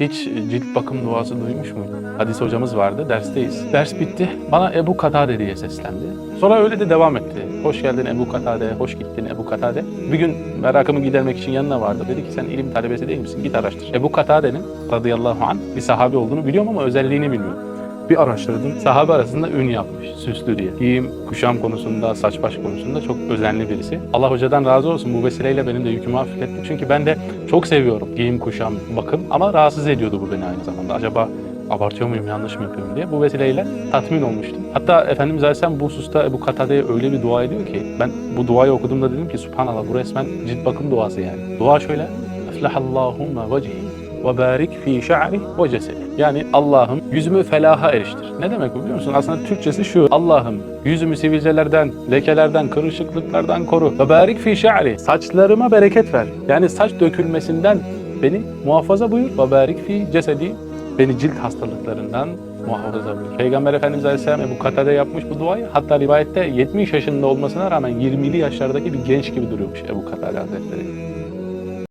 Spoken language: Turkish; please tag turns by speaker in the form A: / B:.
A: Hiç cilt bakım duası duymuş muydun? Hadis hocamız vardı, dersteyiz. Ders bitti, bana Ebu Katade diye seslendi. Sonra öyle de devam etti. Hoş geldin Ebu Katade, hoş gittin Ebu Katade. Bir gün merakımı gidermek için yanına vardı. Dedi ki sen ilim talebesi değil misin? Git araştır. Ebu Katade'nin radıyallahu anh bir sahabe olduğunu biliyorum ama özelliğini bilmiyorum. Bir araştırdım. Sahabe arasında ün yapmış, süslü diye. Giyim, kuşam konusunda, saç baş konusunda çok özenli birisi. Allah hocadan razı olsun bu vesileyle benim de yükümü hafifletti. Çünkü ben de çok seviyorum giyim, kuşam, bakım ama rahatsız ediyordu bu beni aynı zamanda. Acaba abartıyor muyum, yanlış mı yapıyorum diye. Bu vesileyle tatmin olmuştum. Hatta Efendimiz Aleyhisselam bu hususta Ebu Katade'ye öyle bir dua ediyor ki ben bu duayı okuduğumda dedim ki Subhanallah bu resmen cilt bakım duası yani. Dua şöyle. Eflahallahumma vecihi ve barik fi şa'ri ve cesedi. Yani Allah'ım yüzümü felaha eriştir. Ne demek bu biliyor musun? Aslında Türkçesi şu. Allah'ım yüzümü sivilcelerden, lekelerden, kırışıklıklardan koru. Ve barik fi şa'ri. Saçlarıma bereket ver. Yani saç dökülmesinden beni muhafaza buyur. Ve barik fi cesedi. Beni cilt hastalıklarından muhafaza buyur. Peygamber Efendimiz Aleyhisselam Ebu Katade yapmış bu duayı. Hatta rivayette 70 yaşında olmasına rağmen 20'li yaşlardaki bir genç gibi duruyormuş Ebu Katade Hazretleri.